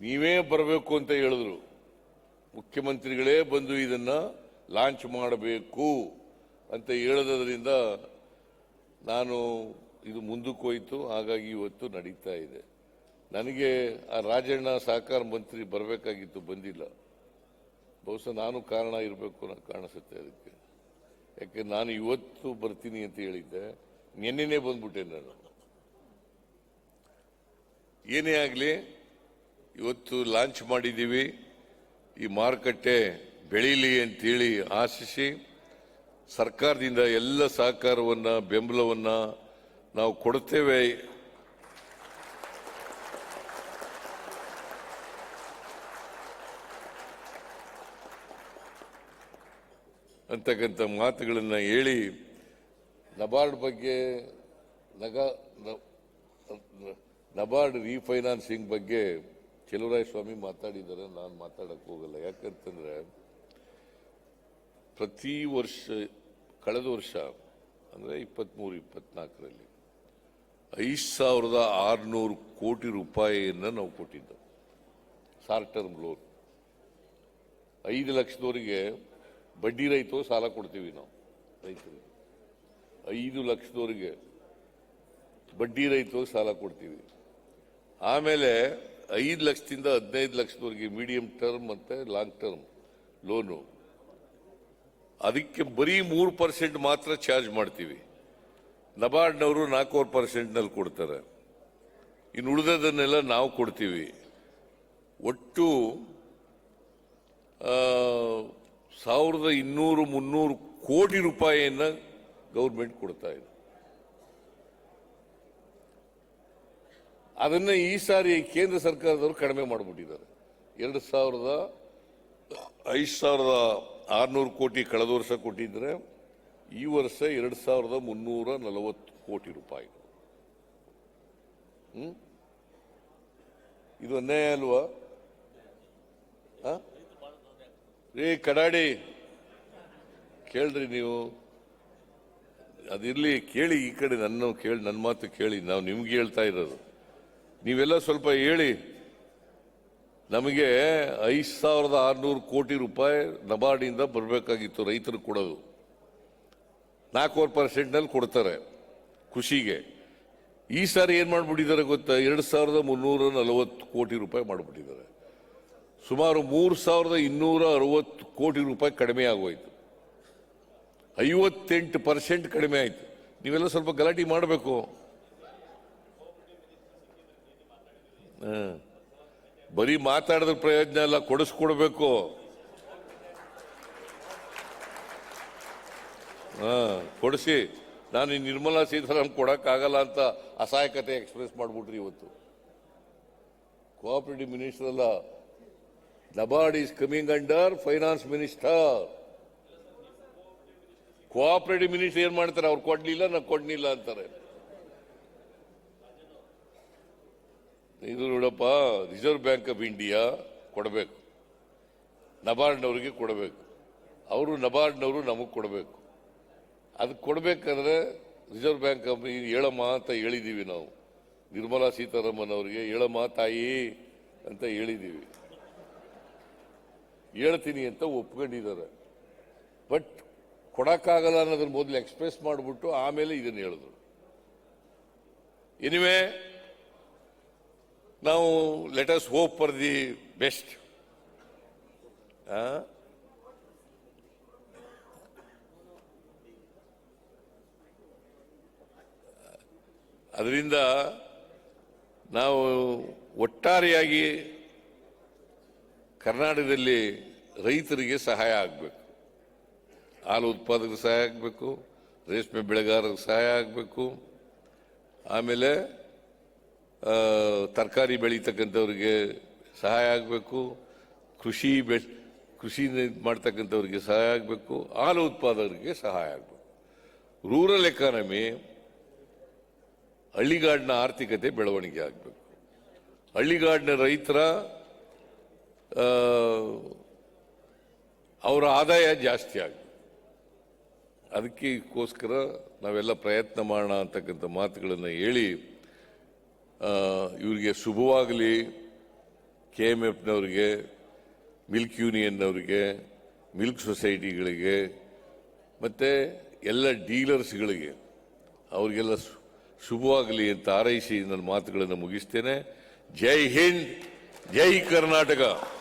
ನೀವೇ ಬರಬೇಕು ಅಂತ ಹೇಳಿದ್ರು. ಮುಖ್ಯಮಂತ್ರಿಗಳೇ ಬಂದು ಇದನ್ನ ಲಾಂಚ್ ಮಾಡಬೇಕು ಅಂತ ಹೇಳೋದ್ರಿಂದ ನಾನು ಇದು ಮುಂದಕ್ಕೆ ಹೋಯ್ತು, ಹಾಗಾಗಿ ಇವತ್ತು ನಡೀತಾ ಇದೆ. ನನಗೆ ಆ ರಾಜಣ್ಣ ಸಹಕಾರ ಮಂತ್ರಿ ಬರಬೇಕಾಗಿತ್ತು, ಬಂದಿಲ್ಲ. ಬಹುಶಃ ನಾನು ಕಾರಣ ಇರಬೇಕು ಅನ್ನೋ ಕಾಣಿಸುತ್ತೆ ಅದಕ್ಕೆ. ಯಾಕೆ, ನಾನು ಇವತ್ತು ಬರ್ತೀನಿ ಅಂತ ಹೇಳಿದ್ದೆ. ನಿನ್ನೆನೆ ಬಂದ್ಬಿಟ್ಟೆ ನಾನು. ಏನೇ ಆಗಲಿ ಇವತ್ತು ಲಾಂಚ್ ಮಾಡಿದ್ದೀವಿ. ಈ ಮಾರುಕಟ್ಟೆ ಬೆಳೀಲಿ ಅಂತೇಳಿ ಆಶಿಸಿ, ಸರ್ಕಾರದಿಂದ ಎಲ್ಲ ಸಹಕಾರವನ್ನು, ಬೆಂಬಲವನ್ನು ನಾವು ಕೊಡುತ್ತೇವೆ ಅಂತಕ್ಕಂಥ ಮಾತುಗಳನ್ನು ಹೇಳಿ, ನಬಾರ್ಡ್ ಬಗ್ಗೆ ನಗ ನಬಾರ್ಡ್ ರೀಫೈನಾನ್ಸಿಂಗ್ ಬಗ್ಗೆ ಚೆಲುವರಾಯ ಸ್ವಾಮಿ ಮಾತಾಡಿದ್ದಾರೆ, ನಾನು ಮಾತಾಡಕ್ಕೆ ಹೋಗಲ್ಲ. ಯಾಕಂತಂದ್ರೆ, ಪ್ರತಿ ವರ್ಷ, ಕಳೆದ ವರ್ಷ, ಅಂದರೆ ಇಪ್ಪತ್ತ್ಮೂರು ಇಪ್ಪತ್ನಾಲ್ಕರಲ್ಲಿ, ಐದು ಸಾವಿರದ ಆರುನೂರು ಕೋಟಿ ರೂಪಾಯಿಯನ್ನು ನಾವು ಕೊಟ್ಟಿದ್ದು ಶಾರ್ಟ್ ಟರ್ಮ್ ಲೋನ್. ಐದು ಲಕ್ಷದವರಿಗೆ ಬಡ್ಡಿ ರೈತೋ ಸಾಲ ಕೊಡ್ತೀವಿ ನಾವು, ರೈತರಿಗೆ. ಐದು ಲಕ್ಷದವರಿಗೆ ಬಡ್ಡಿ ರೈತೋ ಸಾಲ ಕೊಡ್ತೀವಿ. ಆಮೇಲೆ ಐದು ಲಕ್ಷದಿಂದ ಹದಿನೈದು ಲಕ್ಷದವರೆಗೆ ಮೀಡಿಯಂ ಟರ್ಮ್ ಮತ್ತೆ ಲಾಂಗ್ ಟರ್ಮ್ ಲೋನು ಅದಕ್ಕೆ ಬರೀ ಮೂರು ಪರ್ಸೆಂಟ್ ಮಾತ್ರ ಚಾರ್ಜ್ ಮಾಡ್ತೀವಿ. ನಬಾರ್ಡ್ನವರು ನಾಲ್ಕೂವರೆ ಪರ್ಸೆಂಟ್ನಲ್ಲಿ ಕೊಡ್ತಾರೆ. ಇನ್ನು ಉಳಿದದನ್ನೆಲ್ಲ ನಾವು ಕೊಡ್ತೀವಿ. ಒಟ್ಟು ಸಾವಿರದ ಇನ್ನೂರು ಮುನ್ನೂರು ಕೋಟಿ ರೂಪಾಯಿಯನ್ನು ಗೌರ್ಮೆಂಟ್ ಕೊಡ್ತಾ ಇದೆ. ಅದನ್ನ ಈ ಸಾರಿ ಕೇಂದ್ರ ಸರ್ಕಾರದವರು ಕಡಿಮೆ ಮಾಡಿಬಿಟ್ಟಿದ್ದಾರೆ. ಎರಡು ಸಾವಿರದ ಐದು ಸಾವಿರದ ಆರುನೂರು ಕೋಟಿ ಕಳೆದ ವರ್ಷ ಕೊಟ್ಟಿದ್ರೆ ಈ ವರ್ಷ ಎರಡು ಸಾವಿರದ ಮುನ್ನೂರ ನಲವತ್ತು ಕೋಟಿ ರೂಪಾಯಿ. ಇದು ಅನ್ಯಾಯ ಅಲ್ವಾ? ಏ, ಕಡಾಡಿ, ಕೇಳ್ರಿ ನೀವು. ಅದಿರಲಿ ಕೇಳಿ ಈ ಕಡೆ ನನ್ನ ಕೇಳಿ ನನ್ನ ಮಾತು ಕೇಳಿ, ನಾವು ನಿಮ್ಗೆ ಹೇಳ್ತಾ ಇರೋದು. ನೀವೆಲ್ಲ ಸ್ವಲ್ಪ ಹೇಳಿ. ನಮಗೆ ಐದು ಸಾವಿರದ ಆರುನೂರು ಕೋಟಿ ರೂಪಾಯಿ ನಬಾರ್ಡಿಂದ ಬರಬೇಕಾಗಿತ್ತು ರೈತರು ಕೊಡೋದು. ನಾಲ್ಕೂವರೆ ಪರ್ಸೆಂಟ್ನಲ್ಲಿ ಕೊಡ್ತಾರೆ ಖುಷಿಗೆ ಈ ಸಾರಿ ಏನು ಮಾಡಿಬಿಟ್ಟಿದ್ದಾರೆ ಗೊತ್ತಾ? ಎರಡು ಸಾವಿರದ ಮುನ್ನೂರ ನಲವತ್ತು ಕೋಟಿ ರೂಪಾಯಿ ಮಾಡಿಬಿಟ್ಟಿದ್ದಾರೆ. ಸುಮಾರು ಮೂರು ಸಾವಿರದ ಇನ್ನೂರ ಅರವತ್ತು ಕೋಟಿ ರೂಪಾಯಿ ಕಡಿಮೆ ಆಗೋಯ್ತು. ಐವತ್ತೆಂಟು ಪರ್ಸೆಂಟ್ ಕಡಿಮೆ ಆಯಿತು. ನೀವೆಲ್ಲ ಸ್ವಲ್ಪ ಗಲಾಟೆ ಮಾಡಬೇಕು. ಬರೀ ಮಾತಾಡಿದ್ರ ಪ್ರಯೋಜನ ಎಲ್ಲ ಕೊಡಿಸ್ಕೊಡ್ಬೇಕು. ಹಾ, ಕೊಡಿಸಿ. ನಾನು ಈ ನಿರ್ಮಲಾ ಸೀತಾರಾಮ್ ಕೊಡಕ್ಕಾಗಲ್ಲ ಅಂತ ಅಸಹಾಯಕತೆ ಎಕ್ಸ್ಪ್ರೆಸ್ ಮಾಡ್ಬಿಟ್ರಿ ಇವತ್ತು. ಕೋಆಪರೇಟಿವ್ ಮಿನಿಸ್ಟರ್ ಅಲ್ಲ. NABARD is coming under finance minister cooperative minister ಏನ್ ಮಾಡ್ತಾರೆ? ಅವ್ರು ಕೊಡ್ಲಿಲ್ಲ ನಾನು ಕೊಡ್ಲಿಲ್ಲ ಅಂತಾರೆ. ಇದು ನೋಡಪ್ಪ ರಿಸರ್ವ್ ಬ್ಯಾಂಕ್ ಆಫ್ ಇಂಡಿಯಾ ಕೊಡಬೇಕು. ನಬಾರ್ಡ್ನವ್ರಿಗೆ ಕೊಡಬೇಕು. ಅವರು ನಬಾರ್ಡ್ನವರು ನಮಗೆ ಕೊಡಬೇಕು. ಅದು ಕೊಡಬೇಕಾದ್ರೆ ರಿಸರ್ವ್ ಬ್ಯಾಂಕ್ ಆಫ್ ಹೇಳಮ್ಮ ಅಂತ ಹೇಳಿದ್ದೀವಿ ನಾವು. ನಿರ್ಮಲಾ ಸೀತಾರಾಮನ್ ಅವರಿಗೆ ಹೇಳಮ್ಮ ತಾಯಿ ಅಂತ ಹೇಳಿದ್ದೀವಿ ಹೇಳ್ತೀನಿ ಅಂತ ಒಪ್ಕೊಂಡಿದ್ದಾರೆ. ಬಟ್ ಕೊಡೋಕ್ಕಾಗಲ್ಲ ಅನ್ನೋದ್ರ ಮೊದಲು ಎಕ್ಸ್ಪ್ರೆಸ್ ಮಾಡಿಬಿಟ್ಟು ಆಮೇಲೆ ಇದನ್ನು ಹೇಳಿದ್ರು. ಎನಿವೆ ನಾವು let us hope for the best ಅದರಿಂದ ನಾವು ಒಟ್ಟಾರೆಯಾಗಿ ಕರ್ನಾಟಕದಲ್ಲಿ ರೈತರಿಗೆ ಸಹಾಯ ಆಗಬೇಕು. ಹಾಲು ಉತ್ಪಾದಕರಿಗೆ ಸಹಾಯ ಆಗಬೇಕು, ರೇಷ್ಮೆ ಬೆಳೆಗಾರರಿಗೆ ಸಹಾಯ ಆಗಬೇಕು. ಆಮೇಲೆ ತರಕಾರಿ ಬೆಳೀತಕ್ಕಂಥವ್ರಿಗೆ ಸಹಾಯ ಆಗಬೇಕು, ಕೃಷಿ ಬೆ ಕೃಷಿ ಮಾಡ್ತಕ್ಕಂಥವ್ರಿಗೆ ಸಹಾಯ ಆಗಬೇಕು, ಹಾಲು ಉತ್ಪಾದಕರಿಗೆ ಸಹಾಯ ಆಗಬೇಕು. ರೂರಲ್ ಎಕಾನಮಿ ಹಳ್ಳಿಗಾಡಿನ ಆರ್ಥಿಕತೆ ಬೆಳವಣಿಗೆ ಆಗಬೇಕು. ಹಳ್ಳಿಗಾಡಿನ ರೈತರ ಅವರ ಆದಾಯ ಜಾಸ್ತಿ ಆಗಬೇಕು. ಅದಕ್ಕೋಸ್ಕರ ನಾವೆಲ್ಲ ಪ್ರಯತ್ನ ಮಾಡೋಣ ಅಂತಕ್ಕಂಥ ಮಾತುಗಳನ್ನು ಹೇಳಿ ಇವರಿಗೆ ಶುಭವಾಗಲಿ. ಕೆ ಎಂ ಎಫ್ನವ್ರಿಗೆ, ಮಿಲ್ಕ್ ಯೂನಿಯನ್ನವರಿಗೆ, ಮಿಲ್ಕ್ ಸೊಸೈಟಿಗಳಿಗೆ, ಮತ್ತು ಎಲ್ಲ ಡೀಲರ್ಸ್ಗಳಿಗೆ. ಅವರಿಗೆಲ್ಲ ಶುಭವಾಗಲಿ ಅಂತ ಹಾರೈಸಿ ನನ್ನ ಮಾತುಗಳನ್ನು ಮುಗಿಸ್ತೇನೆ. ಜೈ ಹಿಂದ್, ಜೈ ಕರ್ನಾಟಕ.